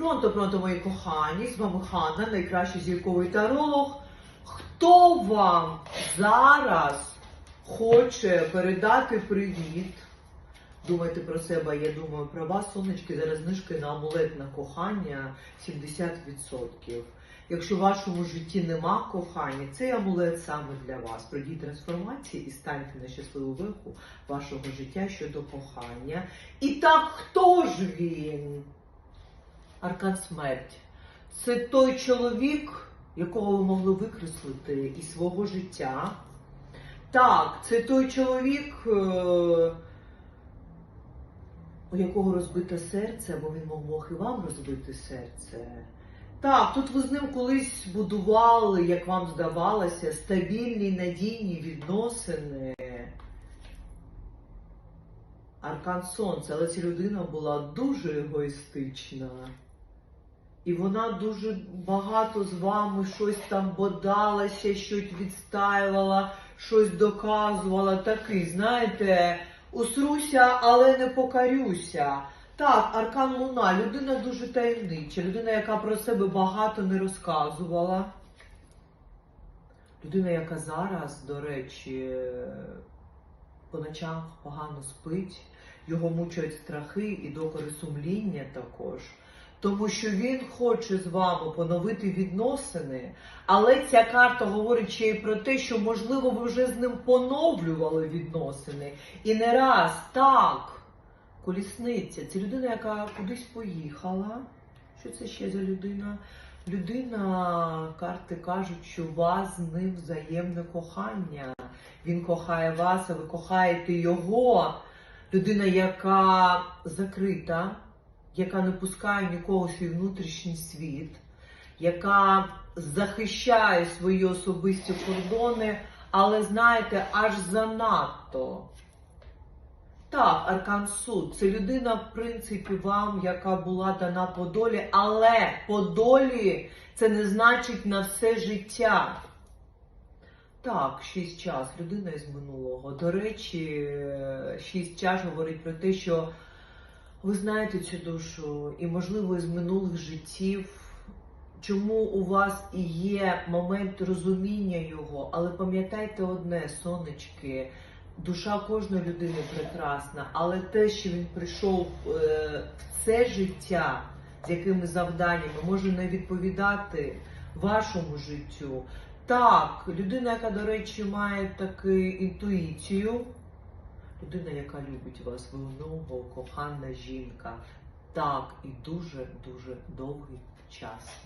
Пронто, пронто, мої кохані, з вами Ханна, найкращий зірковий таролог. Хто вам зараз хоче передати привіт? Думайте про себе, я думаю про вас, сонечки, зараз знижки на амулет на кохання 70%. Якщо в вашому житті нема кохання, цей амулет саме для вас. Пройдіть трансформації і станьте на щасливу веху вашого життя щодо кохання. І так, хто ж він? Аркан смерть. Це той чоловік, якого ви могли викреслити із свого життя. Так, це той чоловік, е, у якого розбите серце, або він мог і вам розбити серце. Так, тут ви з ним колись будували, як вам здавалося, стабільні надійні відносини. Аркан Сонця, але ця людина була дуже егоїстична. І вона дуже багато з вами щось там бодалася, щось відстаювала, щось доказувала. Такий, знаєте, усруся, але не покарюся. Так, Аркан Луна, людина дуже таємнича, людина, яка про себе багато не розказувала. Людина, яка зараз, до речі, по ночах погано спить, його мучають страхи і докори сумління також. Тому що він хоче з вами поновити відносини, але ця карта говорить ще й про те, що можливо ви вже з ним поновлювали відносини. І не раз так. Колісниця це людина, яка кудись поїхала. Що це ще за людина? Людина, карти кажуть, що у вас з ним взаємне кохання. Він кохає вас, а ви кохаєте його. Людина, яка закрита, яка не пускає нікого в свій внутрішній світ, яка захищає свої особисті кордони, але знаєте, аж занадто. Так, Аркан Суд, це людина, в принципі, вам, яка була дана по долі, але по долі це не значить на все життя. Так, шість час, людина із минулого. До речі, е, шість час говорить про те, що ви знаєте цю душу, і, можливо, із минулих життів, чому у вас і є момент розуміння його, але пам'ятайте одне, сонечки, душа кожної людини прекрасна, але те, що він прийшов е, в це життя, з якими завданнями, може не відповідати вашому життю. Так, людина, яка, до речі, має таку інтуїцію, людина, яка любить вас, ви много кохана жінка. Так, і дуже-дуже довгий час.